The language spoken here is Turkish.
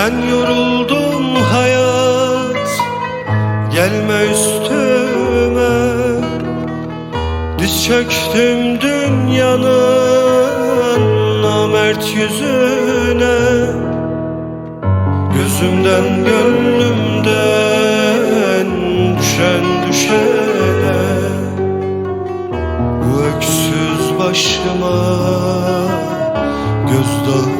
Ben yoruldum hayat. Gelme üstüme. Diz çöktüm dünyanın namert yüzüne. Gözümden gönlümden düşen düşene. Bu öksüz başıma gözdağı